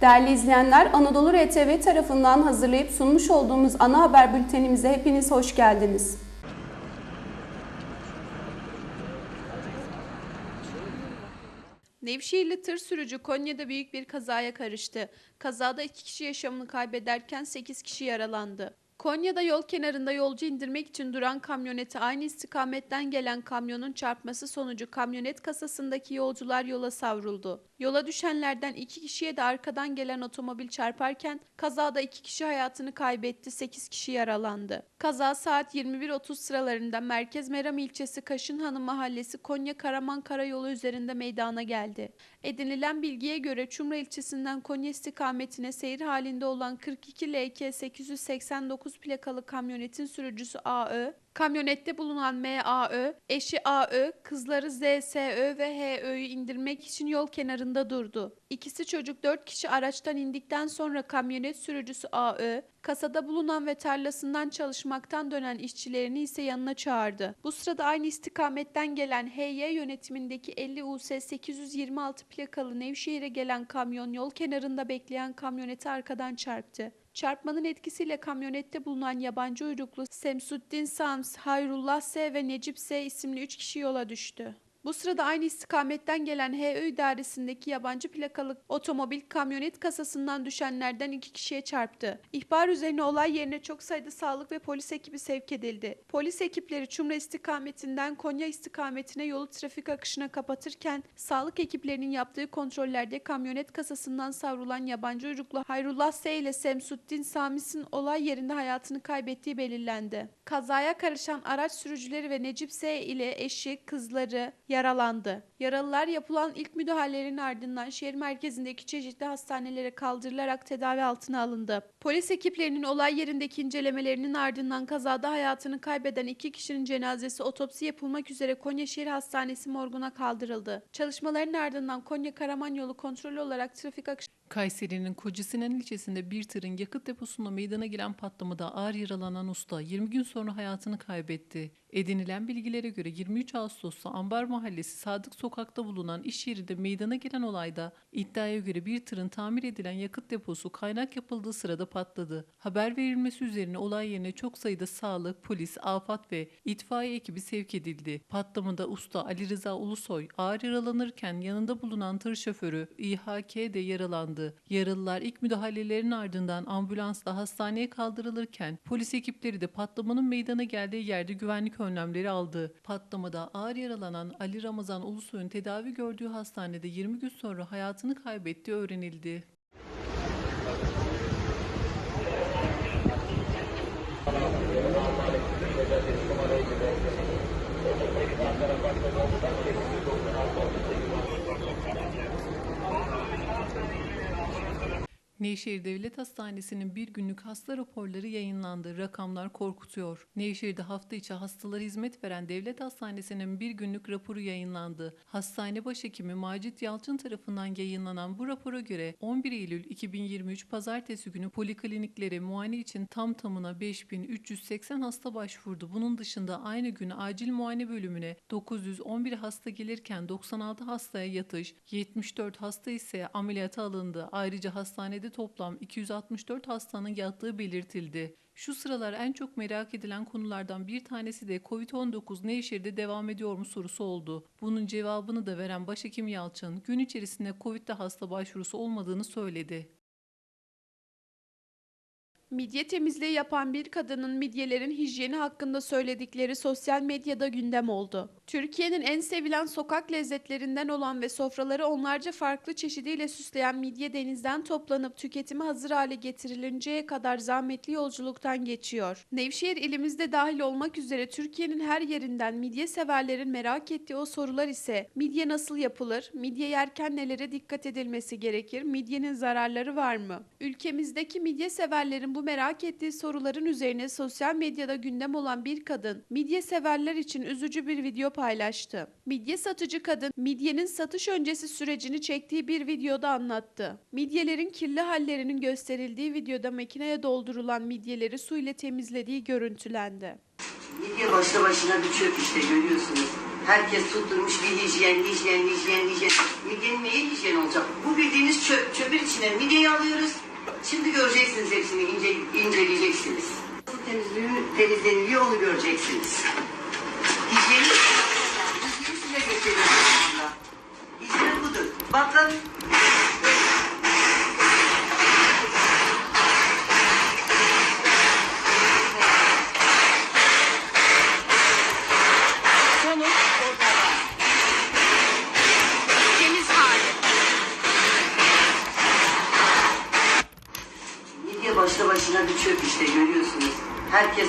Değerli izleyenler, Anadolu RTV tarafından hazırlayıp sunmuş olduğumuz ana haber bültenimize hepiniz hoş geldiniz. Nevşehirli tır sürücü Konya'da büyük bir kazaya karıştı. Kazada iki kişi yaşamını kaybederken 8 kişi yaralandı. Konya'da yol kenarında yolcu indirmek için duran kamyonete aynı istikametten gelen kamyonun çarpması sonucu kamyonet kasasındaki yolcular yola savruldu. Yola düşenlerden iki kişiye de arkadan gelen otomobil çarparken kazada iki kişi hayatını kaybetti, 8 kişi yaralandı. Kaza saat 21.30 sıralarında Merkez Meram ilçesi Kaşınhanı mahallesi Konya Karaman Karayolu üzerinde meydana geldi. Edinilen bilgiye göre Çumra ilçesinden Konya istikametine seyir halinde olan 42 LK 889 plakalı kamyonetin sürücüsü AÖ, kamyonette bulunan MAÖ, eşi AÖ, kızları ZSÖ ve HÖ'yü indirmek için yol kenarında durdu. İkisi çocuk 4 kişi araçtan indikten sonra kamyonet sürücüsü AÖ, kasada bulunan ve tarlasından çalışmaktan dönen işçilerini ise yanına çağırdı. Bu sırada aynı istikametten gelen HY yönetimindeki 50 US 826 plakalı Nevşehir'e gelen kamyon yol kenarında bekleyen kamyoneti arkadan çarptı. Çarpmanın etkisiyle kamyonette bulunan yabancı uyruklu Semsuddin Sams, Hayrullah S ve Necip S isimli 3 kişi yola düştü. Bu sırada aynı istikametten gelen HÖ idaresindeki yabancı plakalı otomobil kamyonet kasasından düşenlerden iki kişiye çarptı. İhbar üzerine olay yerine çok sayıda sağlık ve polis ekibi sevk edildi. Polis ekipleri Çumra istikametinden Konya istikametine yolu trafik akışına kapatırken sağlık ekiplerinin yaptığı kontrollerde kamyonet kasasından savrulan yabancı uyruklu Hayrullah S ile Semsuddin Samis'in olay yerinde hayatını kaybettiği belirlendi. Kazaya karışan araç sürücüleri ve Necip S ile eşi, kızları yaralandı. Yaralılar yapılan ilk müdahalelerin ardından şehir merkezindeki çeşitli hastanelere kaldırılarak tedavi altına alındı. Polis ekiplerinin olay yerindeki incelemelerinin ardından kazada hayatını kaybeden iki kişinin cenazesi otopsi yapılmak üzere Konya Şehir Hastanesi morguna kaldırıldı. Çalışmaların ardından Konya Karaman yolu kontrollü olarak trafik akışı Kayseri'nin Kocasinan ilçesinde bir tırın yakıt deposunda meydana gelen patlamada ağır yaralanan usta 20 gün sonra hayatını kaybetti. Edinilen bilgilere göre 23 Ağustos'ta Ambar Mahallesi Sadık Sokak'ta bulunan iş yerinde meydana gelen olayda iddiaya göre bir tırın tamir edilen yakıt deposu kaynak yapıldığı sırada patladı. Haber verilmesi üzerine olay yerine çok sayıda sağlık, polis, afat ve itfaiye ekibi sevk edildi. Patlamada usta Ali Rıza Ulusoy ağır yaralanırken yanında bulunan tır şoförü İHK de yaralandı. Yaralılar ilk müdahalelerin ardından ambulansla hastaneye kaldırılırken polis ekipleri de patlamanın meydana geldiği yerde güvenlik önlemleri aldı. Patlamada ağır yaralanan Ali Ramazan Ulusoy'un tedavi gördüğü hastanede 20 gün sonra hayatını kaybettiği öğrenildi. Nevşehir Devlet Hastanesi'nin bir günlük hasta raporları yayınlandı. Rakamlar korkutuyor. Nevşehir'de hafta içi hastalara hizmet veren Devlet Hastanesi'nin bir günlük raporu yayınlandı. Hastane Başhekimi Macit Yalçın tarafından yayınlanan bu rapora göre 11 Eylül 2023 Pazartesi günü polikliniklere muayene için tam tamına 5380 hasta başvurdu. Bunun dışında aynı gün acil muayene bölümüne 911 hasta gelirken 96 hastaya yatış, 74 hasta ise ameliyata alındı. Ayrıca hastanede toplam 264 hastanın yattığı belirtildi. Şu sıralar en çok merak edilen konulardan bir tanesi de Covid-19 Nevşehir'de devam ediyor mu sorusu oldu. Bunun cevabını da veren Başhekim Yalçın gün içerisinde Covid'de hasta başvurusu olmadığını söyledi. Midye temizliği yapan bir kadının midyelerin hijyeni hakkında söyledikleri sosyal medyada gündem oldu. Türkiye'nin en sevilen sokak lezzetlerinden olan ve sofraları onlarca farklı çeşidiyle süsleyen midye denizden toplanıp tüketime hazır hale getirilinceye kadar zahmetli yolculuktan geçiyor. Nevşehir ilimizde dahil olmak üzere Türkiye'nin her yerinden midye severlerin merak ettiği o sorular ise midye nasıl yapılır, midye yerken nelere dikkat edilmesi gerekir, midyenin zararları var mı? Ülkemizdeki midye severlerin bu merak ettiği soruların üzerine sosyal medyada gündem olan bir kadın midye severler için üzücü bir video paylaştı. Midye satıcı kadın midyenin satış öncesi sürecini çektiği bir videoda anlattı. Midyelerin kirli hallerinin gösterildiği videoda makineye doldurulan midyeleri su ile temizlediği görüntülendi. Midye başlı başına bir çöp işte görüyorsunuz. Herkes tutturmuş bir hijyen, hijyen, hijyen, hijyen. Midyenin neye hijyen olacak? Bu bildiğiniz çöp, çöpün içine midyeyi alıyoruz. Şimdi göreceksiniz hepsini, ince, inceleyeceksiniz. Nasıl temizliği, temizleniliyor onu göreceksiniz. Hijyeni, size gösteriyorum şu anda. Hijyen budur. Bakın. Sonuç ortada. Temiz hali. Midye başlı başına bir çöp işte görüyorsunuz. Herkes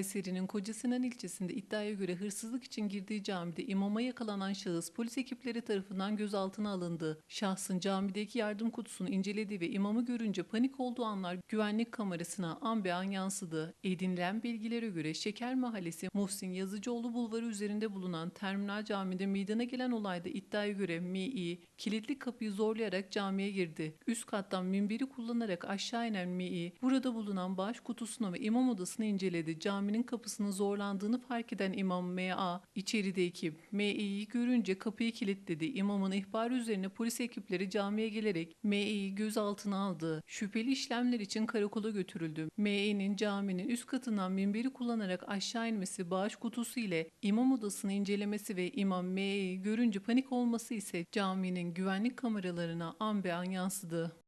Kayseri'nin Kocasinan ilçesinde iddiaya göre hırsızlık için girdiği camide imama yakalanan şahıs polis ekipleri tarafından gözaltına alındı. Şahsın camideki yardım kutusunu incelediği ve imamı görünce panik olduğu anlar güvenlik kamerasına an be an yansıdı. Edinilen bilgilere göre Şeker Mahallesi Muhsin Yazıcıoğlu Bulvarı üzerinde bulunan Terminal Camii'de meydana gelen olayda iddiaya göre Mİ kilitli kapıyı zorlayarak camiye girdi. Üst kattan minberi kullanarak aşağı inen Mİ burada bulunan bağış kutusunu ve imam odasını inceledi. Caminin kapısının zorlandığını fark eden İmam M.A. içerideki M.İ'yi görünce kapıyı kilitledi. İmamın ihbarı üzerine polis ekipleri camiye gelerek M.İ'yi gözaltına aldı. Şüpheli işlemler için karakola götürüldü. M.İ'nin caminin üst katından minberi kullanarak aşağı inmesi bağış kutusu ile imam odasını incelemesi ve İmam M.İ'yi görünce panik olması ise caminin güvenlik kameralarına an be an yansıdı.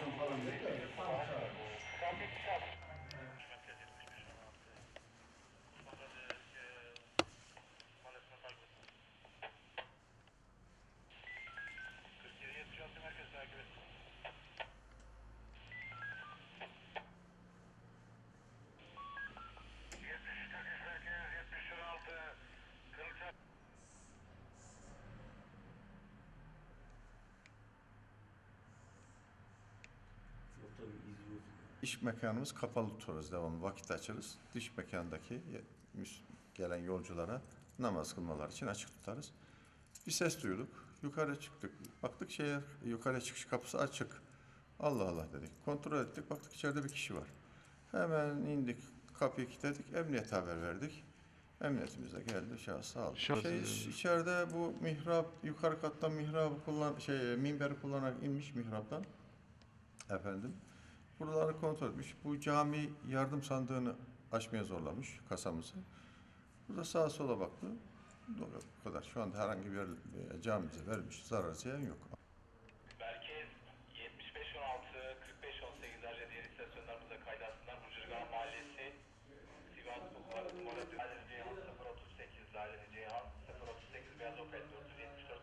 some fun. It's good. Fun show. İş mekanımız kapalı tutarız devamlı vakit açarız. Dış mekandaki gelen yolculara namaz kılmalar için açık tutarız. Bir ses duyduk. Yukarı çıktık. Baktık şeye yukarı çıkış kapısı açık. Allah Allah dedik. Kontrol ettik. Baktık içeride bir kişi var. Hemen indik. Kapıyı kilitledik. Emniyete haber verdik. Emniyetimiz de geldi. Şahıs sağ olsun. Şey, içeride bu mihrap, yukarı kattan mihrabı kullan, şey, minberi kullanarak inmiş mihraptan. Efendim. Buraları kontrol etmiş. Bu cami yardım sandığını açmaya zorlamış kasamızı. Burada sağa sola baktı. Bu kadar. Şu anda herhangi bir e, camimize verilmiş zarar ziyan yok. Merkez 75-16, 45-18 derece diğer istasyonlarımıza kaydı alsınlar. Bucurgan Mahallesi, Sivas Bulvarı numara Laleli Ceyhan 038, Laleli Ceyhan 038, Beyaz Opel 474.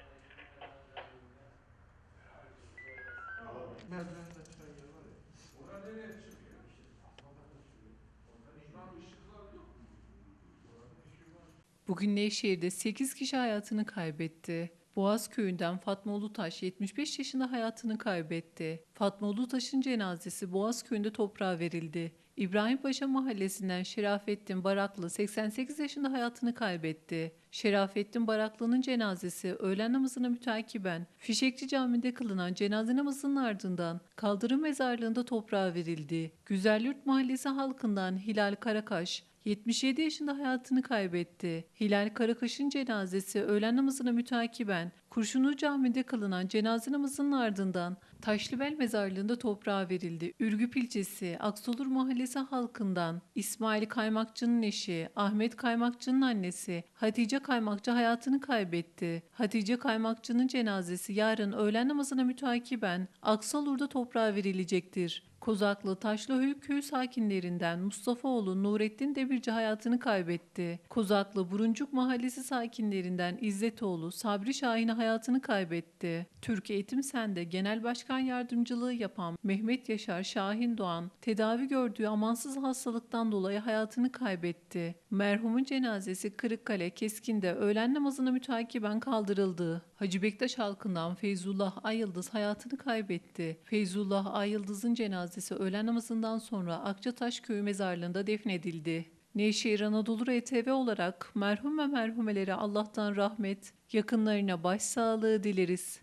Bugün Nevşehir'de 8 kişi hayatını kaybetti. Boğaz köyünden Fatma Ulutaş 75 yaşında hayatını kaybetti. Fatma Ulutaş'ın cenazesi Boğaz köyünde toprağa verildi. İbrahim Paşa mahallesinden Şerafettin Baraklı 88 yaşında hayatını kaybetti. Şerafettin Baraklı'nın cenazesi öğlen namazına mütakiben Fişekçi Camii'nde kılınan cenaze namazının ardından kaldırım mezarlığında toprağa verildi. Güzelyurt Mahallesi halkından Hilal Karakaş 77 yaşında hayatını kaybetti. Hilal Karakaş'ın cenazesi öğlen namazına mütakiben Kurşunlu Camii'nde kılınan cenaze namazının ardından Taşlıbel mezarlığında toprağa verildi. Ürgüp ilçesi Aksolur Mahallesi halkından İsmail Kaymakçı'nın eşi, Ahmet Kaymakçı'nın annesi Hatice Kaymakçı hayatını kaybetti. Hatice Kaymakçı'nın cenazesi yarın öğlen namazına mütakiben Aksolur'da toprağa verilecektir. Kozaklı Taşlıhöyük köyü sakinlerinden Mustafaoğlu Nurettin Demirci hayatını kaybetti. Kozaklı Buruncuk Mahallesi sakinlerinden İzzetoğlu Sabri Şahin hayatını kaybetti. Türk Eğitim Sen'de Genel Başkan Yardımcılığı yapan Mehmet Yaşar Şahin Doğan tedavi gördüğü amansız hastalıktan dolayı hayatını kaybetti. Merhumun cenazesi Kırıkkale Keskin'de öğlen namazına mütakiben kaldırıldı. Hacı Bektaş halkından Feyzullah Ayıldız hayatını kaybetti. Feyzullah Ayıldız'ın cenazesi öğlen namazından sonra Akçataş Köyü mezarlığında defnedildi. Nevşehir Anadolu RTV olarak merhum ve merhumelere Allah'tan rahmet, yakınlarına başsağlığı dileriz.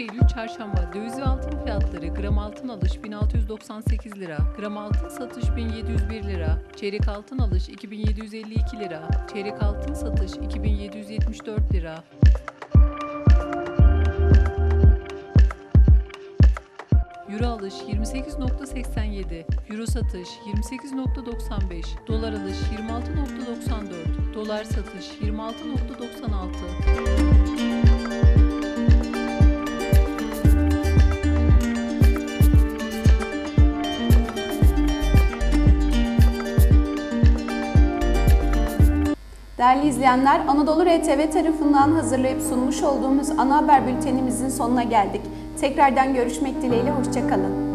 Eylül Çarşamba döviz altın fiyatları gram altın alış 1698 lira, gram altın satış 1701 lira, çeyrek altın alış 2752 lira, çeyrek altın satış 2774 lira. Euro alış 28.87, Euro satış 28.95, Dolar alış 26.94, Dolar satış 26.96. Değerli izleyenler, Anadolu RTV tarafından hazırlayıp sunmuş olduğumuz ana haber bültenimizin sonuna geldik. Tekrardan görüşmek dileğiyle, hoşçakalın.